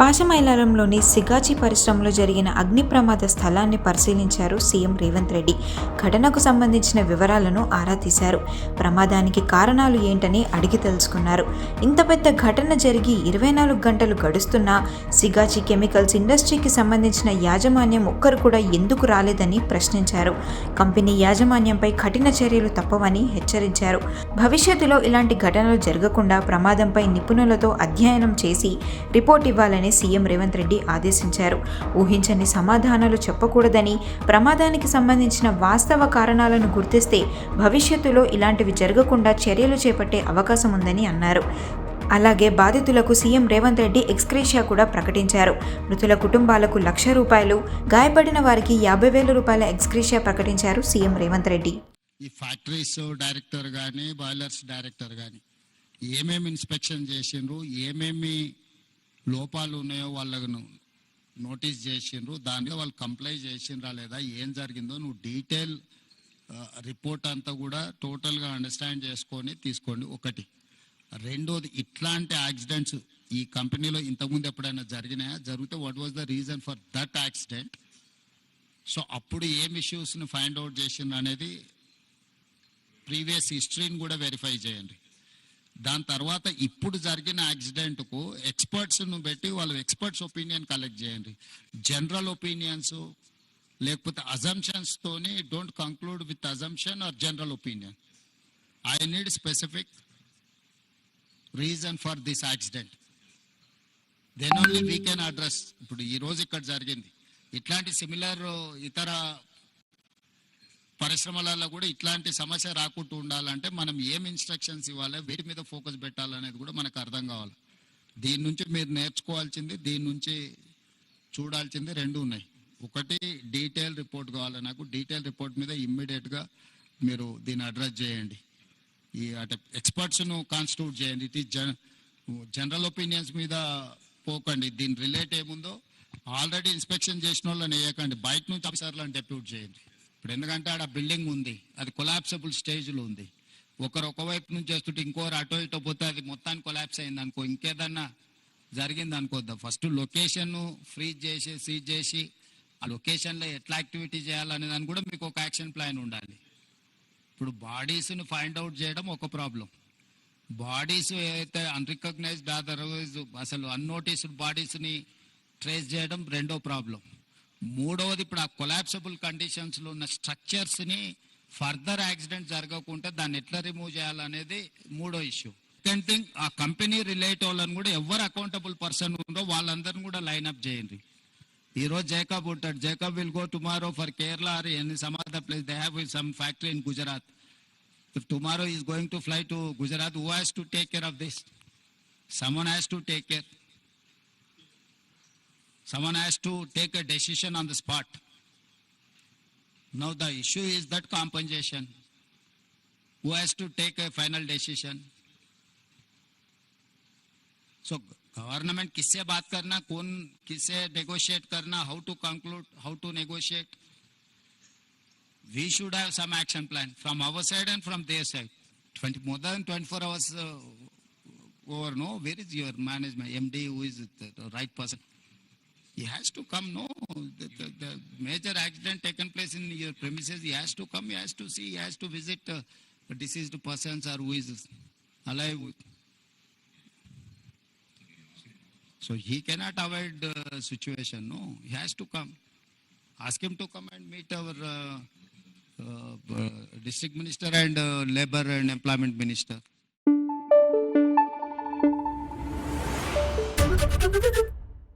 పాశమైలారంలోని సిగాచి పరిశ్రమలో జరిగిన అగ్ని ప్రమాద స్థలాన్ని పరిశీలించారు సీఎం రేవంత్ రెడ్డి. ఘటనకు సంబంధించిన వివరాలను ఆరా తీశారు. ప్రమాదానికి కారణాలు ఏంటని అడిగి తెలుసుకున్నారు. ఇంత పెద్ద ఘటన జరిగి ఇరవై నాలుగు గంటలు గడుస్తున్నా సిగాచి కెమికల్స్ ఇండస్ట్రీకి సంబంధించిన యాజమాన్యం ఒక్కరు కూడా ఎందుకు రాలేదని ప్రశ్నించారు. కంపెనీ యాజమాన్యంపై కఠిన చర్యలు తప్పవని హెచ్చరించారు. భవిష్యత్తులో ఇలాంటి ఘటనలు జరగకుండా ప్రమాదంపై నిపుణులతో అధ్యయనం చేసి రిపోర్ట్ ఇవ్వాలని సీఎం రేవంత్ రెడ్డి ఆదేశించారు. ఊహించని సమాధానాలు చెప్పకూడదని ప్రమాదానికి సంబంధించిన వాస్తవ కారణాలను గుర్తిస్తే భవిష్యత్తులో ఇలాంటివి జరగకుండా చర్యలు చేపట్టే అవకాశం ఉందని అన్నారు. అలాగే బాధితులకు సీఎం రేవంత్ రెడ్డి ఎక్స్క్రేషియా కూడా ప్రకటించారు. మృతుల కుటుంబాలకు లక్ష రూపాయలు గాయపడిన వారికి యాభై వేల రూపాయల ఎక్స్క్రేషియా ప్రకటించారు సీఎం రేవంత్ రెడ్డి. ఈ ఫ్యాక్టరీస్ డైరెక్టర్ కానీ బాయిలర్స్ డైరెక్టర్ కానీ ఏమేమి ఇన్స్పెక్షన్ చేసిండ్రు ఏమేమి లోపాలు ఉన్నాయో వాళ్ళను నోటీస్ చేసిండ్రు దానిలో వాళ్ళు కంప్లైంట్ చేసిండ్రా లేదా ఏం జరిగిందో నువ్వు డీటెయిల్ రిపోర్ట్ అంతా కూడా టోటల్గా అండర్స్టాండ్ చేసుకొని తీసుకోండి. ఒకటి. రెండోది ఇట్లాంటి యాక్సిడెంట్స్ ఈ కంపెనీలో ఇంతకుముందు ఎప్పుడైనా జరిగినాయా? జరిగితే what was the reason for that accident so అప్పుడు ఏం ఇష్యూస్ని ఫైండ్ అవుట్ చేసిండ్రు అనేది ప్రీవియస్ హిస్టరీని కూడా వెరిఫై చేయండి. దాని తర్వాత ఇప్పుడు జరిగిన యాక్సిడెంట్కు ఎక్స్పర్ట్స్ను పెట్టి వాళ్ళ ఎక్స్పర్ట్స్ ఒపీనియన్ కలెక్ట్ చేయండి. జనరల్ ఒపీనియన్స్ లేకపోతే అజంప్షన్స్తోని don't conclude with assumption or general opinion I need specific reason for this accident then only we can address ఇప్పుడు ఈ రోజు ఇక్కడ జరిగింది. ఇట్లాంటి సిమిలర్ ఇతర పరిశ్రమలలో కూడా ఇట్లాంటి సమస్య రాకుండా ఉండాలంటే మనం ఏం ఇన్స్ట్రక్షన్స్ ఇవ్వాలి వీటి మీద ఫోకస్ పెట్టాలనేది కూడా మనకు అర్థం కావాలి. దీని నుంచి మీరు నేర్చుకోవాల్సింది దీని నుంచి చూడాల్సింది రెండు ఉన్నాయి. ఒకటి డీటెయిల్ రిపోర్ట్ కావాలి నాకు. డీటెయిల్ రిపోర్ట్ మీద ఇమ్మీడియట్గా మీరు దీన్ని అడ్రస్ చేయండి. ఈ అంటే ఎక్స్పర్ట్స్ను కాన్స్టిట్యూట్ చేయండి. ఇట్ ఈస్ జనరల్ ఒపీనియన్స్ మీద పోకండి. దీని రిలేట్ ఏముందో ఆల్రెడీ ఇన్స్పెక్షన్ చేసిన వాళ్ళని వేయకండి. బయట నుంచి అఫీసర్లను డెప్యూట్ చేయండి. ఇప్పుడు ఎందుకంటే ఆడ బిల్డింగ్ ఉంది అది కొలాప్సబుల్ స్టేజ్లో ఉంది. ఒకరు ఒకవైపు నుంచి వస్తుంటే ఇంకోరు అటో ఇటో పోతే అది మొత్తాన్ని కొలాప్స్ అయింది అనుకో ఇంకేదన్నా జరిగింది అనుకోద్దాం ఫస్ట్ లొకేషన్ ఫ్రీజ్ చేసి సీజ్ చేసి ఆ లొకేషన్లో ఎట్లా యాక్టివిటీ చేయాలనే దాని కూడా మీకు ఒక యాక్షన్ ప్లాన్ ఉండాలి. ఇప్పుడు బాడీస్ని ఫైండ్ అవుట్ చేయడం ఒక ప్రాబ్లం బాడీస్ ఏదైతే అన్రికగ్నైజ్డ్ అదర్వైజ్ అసలు అన్నోటీస్డ్ బాడీస్ని ట్రేస్ చేయడం రెండో ప్రాబ్లం మూడవది ఇప్పుడు ఆ కొలాప్సబుల్ కండిషన్స్లో ఉన్న స్ట్రక్చర్స్ని ఫర్దర్ యాక్సిడెంట్ జరగకుండా దాన్ని ఎట్లా రిమూవ్ చేయాలనేది మూడో ఇష్యూ సెకండ్ థింగ్ ఆ కంపెనీ రిలేట్ వాళ్ళని కూడా ఎవరు అకౌంటబుల్ పర్సన్ ఉందో వాళ్ళందరిని కూడా లైన్అప్ చేయండి. ఈ రోజు జేకబ్ ఉంటాడు. Jacob will go tomorrow for Kerala or any some other place they have some factory in Gujarat if tomorrow is going to fly to Gujarat who has to take care of this some Someone has to take. Someone has to take a decision on the spot. Now the issue is that compensation. Who has to take a final decision? So government किससे बात करना कौन किससे negotiate करना how to conclude how to negotiate we should have some action plan from our side and from their side. 20, more than 24 hours uh, over, no? Where is your management, MD, who is the, the right person? He has to come, no? The, the, the major accident taken place in your premises, he has to come, he has to see, he has to visit uh, deceased persons or who is alive. So he cannot avoid the situation, no? He has to come. Ask him to come and meet our uh, uh, uh, district minister and uh, labor and employment minister.